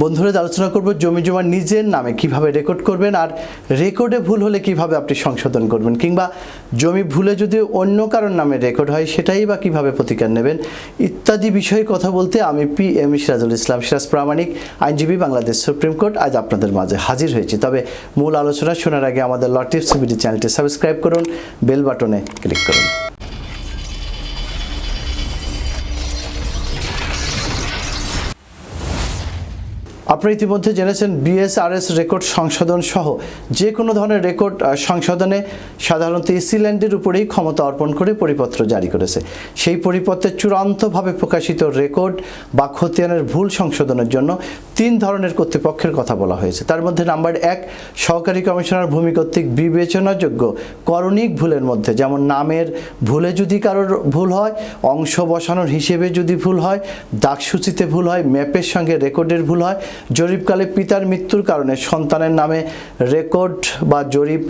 বন্ধুরা আলোচনা করব জমি জমা নিজের নামে কীভাবে রেকর্ড করবেন আর রেকর্ডে ভুল হলে কীভাবে আপনি সংশোধন করবেন কিংবা জমি ভুলে যদি অন্য কারোর নামে রেকর্ড হয়, সেটাই বা কীভাবে প্রতিকার নেবেন ইত্যাদি বিষয়ে কথা বলতে আমি পি এম সিরাজুল ইসলাম সিরাজ প্রামাণিক, আইনজীবী বাংলাদেশ সুপ্রিম কোর্ট। আজ আপনাদের মাঝে হাজির হয়েছি। তবে মূল আলোচনা শোনার আগে আমাদের লটিভ সিবিডি চ্যানেলটি সাবস্ক্রাইব করুন বেল বাটনে ক্লিক করুন। আপনারা ইতিমধ্যে জেনেছেন বিএসআরএস রেকর্ড সংশোধন সহ যে কোনো ধরনের রেকর্ড সংশোধনে সাধারণত ইসিল্যান্ডের উপরেই ক্ষমতা অর্পণ করে পরিপত্র জারি করেছে। সেই পরিপত্রে চূড়ান্তভাবে প্রকাশিত রেকর্ড বা খতিয়ানের ভুল সংশোধনের জন্য তিন ধরনের কর্তৃপক্ষের কথা বলা হয়েছে। তার মধ্যে নাম্বার এক, সহকারী কমিশনার ভূমি কর্তৃক বিবেচনাযোগ্য, করণিক ভুলের মধ্যে, যেমন নামের ভুলে যদি কারোর ভুল হয়, অংশ বসানোর হিসেবে যদি ভুল হয়, দাগসূচিতে ভুল হয়, ম্যাপের সঙ্গে রেকর্ডের ভুল হয় জরিপকালে পিতার মৃত্যুর কারণে সন্তানের নামে রেকর্ড বা জরিপ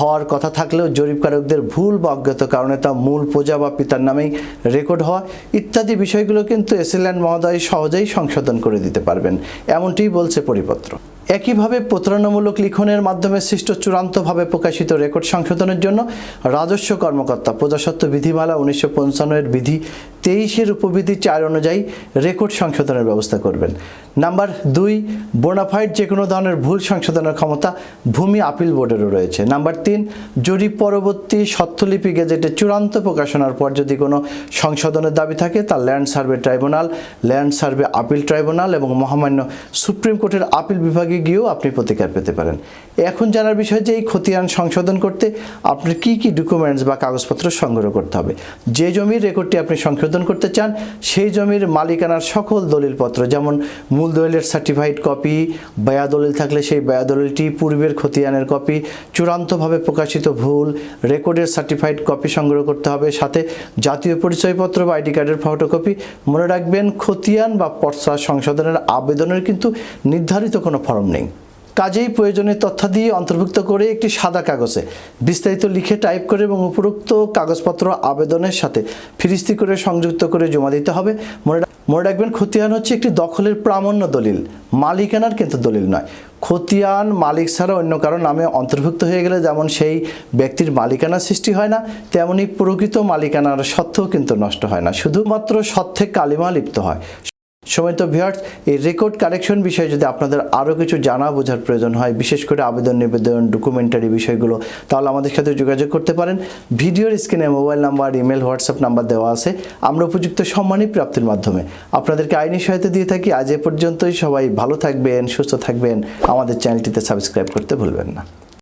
হওয়ার কথা থাকলেও জরিপকারকদের ভুল বা অজ্ঞাত কারণে তা মূল প্রজা বা পিতার নামেই রেকর্ড হওয়া ইত্যাদি বিষয়গুলো কিন্তু এসিল্যান্ড মহোদয় সহজেই সংশোধন করে দিতে পারবেন। এমনটিই বলছে পরিপত্র। একইভাবে প্রতারণামূলক লিখনের মাধ্যমে সৃষ্ট চূড়ান্তভাবে প্রকাশিত রেকর্ড সংশোধনের জন্য রাজস্ব কর্মকর্তা প্রজাসত্ব বিধিমালা উনিশশো পঞ্চান্নের বিধি তেইশের উপবিধি চার অনুযায়ী রেকর্ড সংশোধনের ব্যবস্থা করবেন। নাম্বার দুই, বোনাফাইড যে কোনো ধরনের ভুল সংশোধনের ক্ষমতা ভূমি আপিল বোর্ডেরও রয়েছে। নাম্বার তিন জরিপ পরবর্তী স্বত্বলিপি গেজেটে চূড়ান্ত প্রকাশনার পর যদি কোনো সংশোধনের দাবি থাকে, তা land survey tribunal, land survey appeal tribunal এবং মহামান্য সুপ্রিম কোর্টের আপিল বিভাগে গিয়েও আপনি প্রতিকার পেতে পারেন। এখন জানার বিষয় যে এই খতিয়ান সংশোধন করতে আপনার কি কি ডকুমেন্টস বা কাগজপত্র সংগ্রহ করতে হবে? যে জমির রেকর্ডটি আপনি সংশোধন করতে চান, সেই জমির মালিকানার সকল দলিলপত্র, যেমন মূল দলিলের সার্টিফাইড কপি ব্যয়া দলিল থাকলে সেই ব্যয়া দলিলটি পূর্বের খতিয়ানের কপি চূড়ান্তভাবে প্রকাশিত ভুল, রেকর্ডের সার্টিফাইড কপি সংগ্রহ করতে হবে, সাথে জাতীয় পরিচয়পত্র বা আইডি কার্ডের ফটোকপি মনে রাখবেন, খতিয়ান বা পর্সা সংশোধনের আবেদনের কিন্তু নির্ধারিত কোনো ফর্ম নেই। কাজেই প্রয়োজনীয় তথ্য দিয়ে অন্তর্ভুক্ত করে একটি সাদা কাগজে। বিস্তারিত লিখে টাইপ করে এবং উপরোক্ত কাগজপত্র আবেদনের সাথে ফিরিস্তি করে সংযুক্ত করে জমা দিতে হবে। মনে মনে রাখবেন, খতিয়ান হচ্ছে একটি দখলের প্রামাণ্য দলিল। মালিকানার কিন্তু দলিল নয়। খতিয়ান মালিক ছাড়া অন্য কারও নামে অন্তর্ভুক্ত হয়ে গেলে যেমন সেই ব্যক্তির মালিকানা সৃষ্টি হয় না, তেমনি প্রকৃত মালিকানার সত্ত্বেও কিন্তু নষ্ট হয় না। শুধুমাত্র সত্ত্বে কালিমা লিপ্ত হয়। সময় তো ভিউয়ার্স এই রেকর্ড কালেকশন বিষয়ে যদি আপনাদের আরও কিছু জানা বোঝার প্রয়োজন হয়, বিশেষ করে আবেদন, নিবেদন ডকুমেন্টারি বিষয়গুলো, তাহলে আমাদের সাথে যোগাযোগ করতে পারেন। ভিডিওর স্ক্রিনে mobile number email WhatsApp number দেওয়া আছে। আমরা উপযুক্ত সম্মানী প্রাপ্তির মাধ্যমে আপনাদেরকে আইনি সহায়তা দিয়ে থাকি। আজ এ পর্যন্তই সবাই ভালো থাকবেন, সুস্থ থাকবেন। আমাদের চ্যানেলটিতে সাবস্ক্রাইব করতে ভুলবেন না।